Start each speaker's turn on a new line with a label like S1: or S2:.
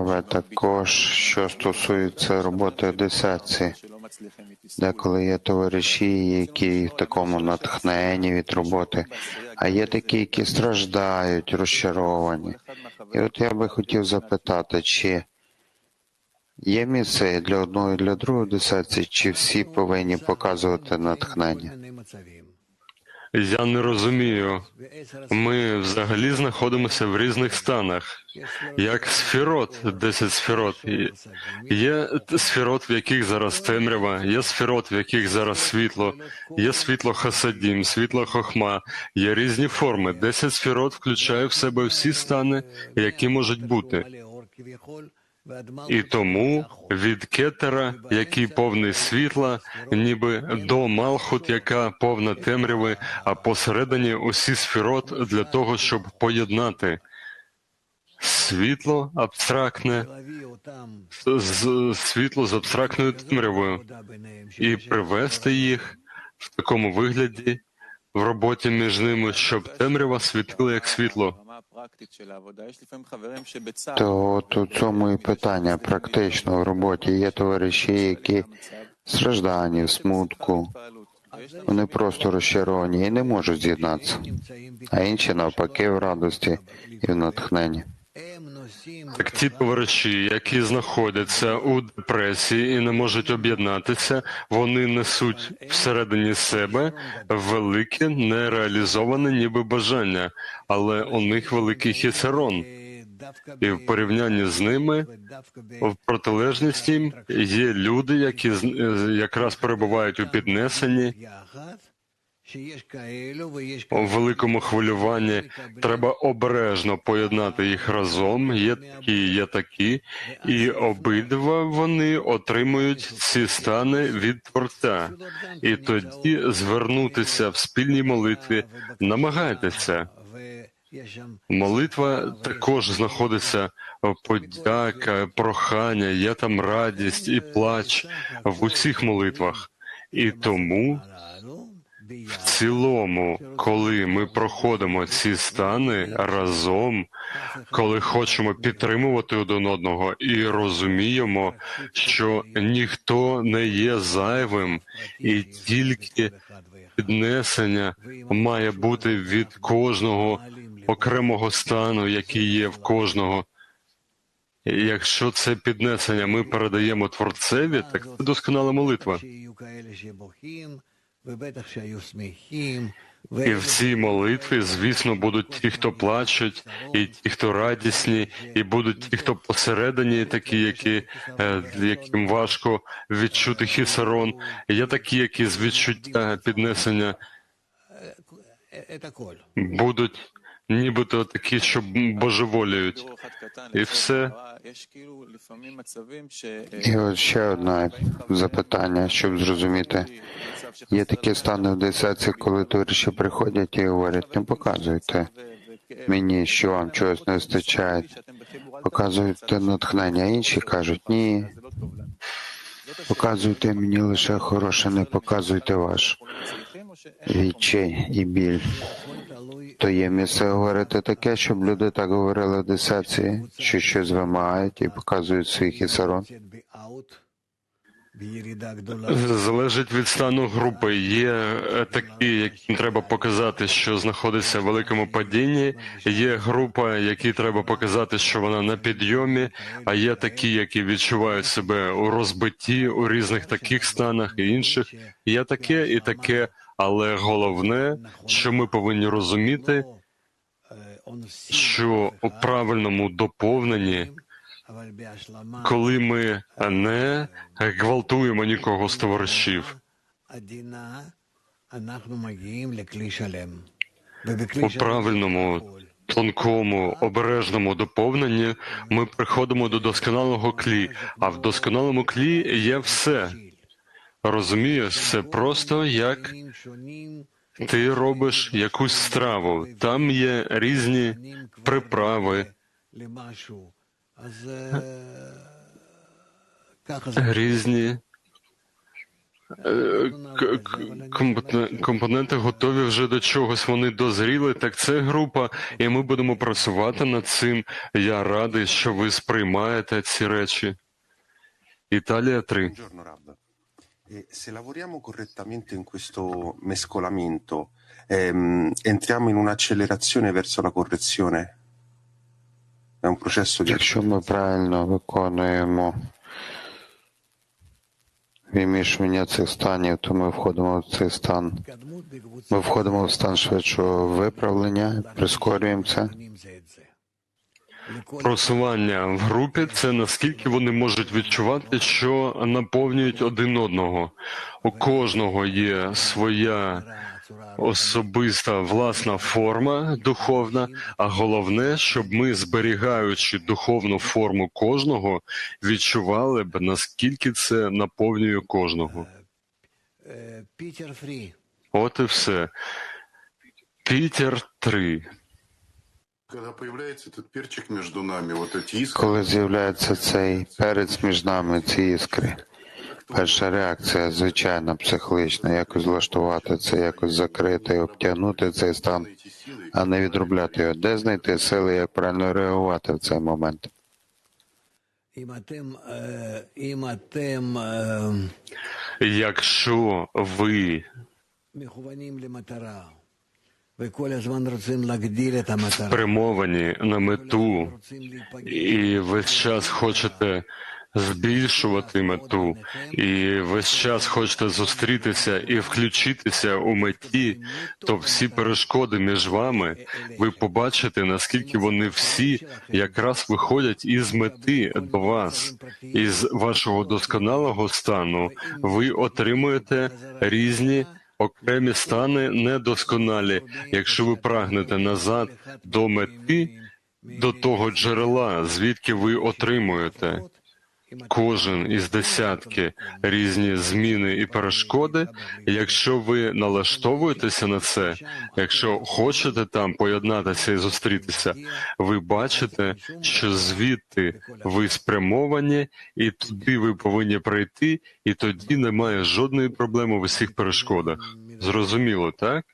S1: Але також, що стосується роботи десятці, деколи є товариші, які в такому натхненні від роботи, а є такі, які страждають, розчаровані. І от я би хотів запитати, чи є місце для одного і для другого десятці, чи всі повинні показувати натхнення?
S2: Я не розумію. Ми взагалі знаходимося в різних станах, як сферот, 10 сферот. І Є сферот, в яких зараз темрява, є сферот, в яких зараз світло, є світло хасадім, світло хохма, є різні форми. 10 сферот включає в себе всі стани, які можуть бути. І тому від кетера, який повний світла, ніби до Малхут, яка повна темряви, а посередині усі сферот для того, щоб поєднати світло абстрактне з світло з абстрактною темрявою і привести їх в такому вигляді в роботі між ними, щоб темрява світила як світло.
S1: То от у цьому і питання практично в роботі. Є товариші, які страждані, в смутку, вони просто розчаровані і не можуть з'єднатися, а інші навпаки в радості і в натхненні.
S2: Так ті товариші, які знаходяться у депресії і не можуть об'єднатися, вони несуть всередині себе велике нереалізоване ніби бажання, але у них великий хісерон. І в порівнянні з ними в протилежність є люди, які е, якраз перебувають у піднесенні, у великому хвилюванні. Треба обережно поєднати їх разом. Є такі, є такі, і обидва вони отримують ці стани від Творця. І тоді звернутися в спільній молитві. Намагайтеся. Молитва також знаходиться подяка, прохання, є там радість і плач в усіх молитвах. І тому в цілому, коли ми проходимо ці стани разом, коли хочемо підтримувати один одного і розуміємо, що ніхто не є зайвим, і тільки піднесення має бути від кожного окремого стану, який є в кожного. Якщо це піднесення ми передаємо творцеві, так це досконала молитва. І в цій молитві, звісно, будуть ті, хто плачуть, і ті, хто радісні, і будуть ті, хто посередині, такі, які е, яким важко відчути хісарон. Є такі, які з відчуття піднесення будуть нібито такі, що божеволіють. І все.
S1: І от ще одне запитання, щоб зрозуміти. Є такі стани в десятці, коли товариші приходять і говорять, не показуйте мені, що вам чогось не вистачає, показуйте натхнення, інші кажуть, ні, показуйте мені лише хороше, не показуйте ваш відчай і біль. То є місце говорити таке, щоб люди так говорили в десятці, що щось вимагають і показують свій хісарон.
S2: Залежить від стану групи. Є е, такі, яким треба показати, що знаходиться в великому падінні. Є група, які треба показати, що вона на підйомі. А є такі, які відчувають себе у розбитті у різних таких станах і інших. Є таке і таке, але головне, що ми повинні розуміти, що у правильному доповненні коли ми не гвалтуємо нікого з товаришів. У правильному, тонкому, обережному доповненні ми приходимо до досконалого клі, а в досконалому клі є все. Розумієш, це просто як ти робиш якусь страву. Там є різні приправи, різні Е, Компоненти готові вже до чогось, вони дозріли. Так це група, і ми будемо працювати над цим. Я радий, що ви сприймаєте ці речі. Італія 3.
S3: Buongiorno Rab. E se lavoriamo correttamente in questo mescolamento, ehm, entriamo in un'accelerazione verso la correzione? È un processo di
S1: Якщо ми правильно виконуємо вимішування цих станів, то ми входимо в цей стан. Ми входимо в стан швидшого виправлення, прискорюємо це.
S2: Просування в групі це наскільки вони можуть відчувати, що наповнюють один одного. У кожного є своя особиста власна форма духовна, а головне, щоб ми, зберігаючи духовну форму кожного, відчували б наскільки це наповнює кожного.
S4: Фрі.
S2: От і все. Пітер 3.
S1: Коли з'являється цей перець між нами, ці іскри, перша реакція, звичайно, психологічна, якось влаштувати це, якось закрити, обтягнути цей стан, а не відробляти його. Де знайти сили, як правильно реагувати в цей момент?
S2: Якщо ви спрямовані на мету, і весь час хочете збільшувати мету, і весь час хочете зустрітися і включитися у меті, то всі перешкоди між вами ви побачите, наскільки вони всі якраз виходять із мети до вас, із вашого досконалого стану ви отримуєте різні. Окремі стани недосконалі. Якщо ви прагнете назад до мети, до того джерела, звідки ви отримуєте кожен із десятки різні зміни і перешкоди. Якщо ви налаштовуєтеся на це, якщо хочете там поєднатися і зустрітися, ви бачите, що звідти ви спрямовані, і туди ви повинні прийти, і тоді немає жодної проблеми в усіх перешкодах. Зрозуміло, так?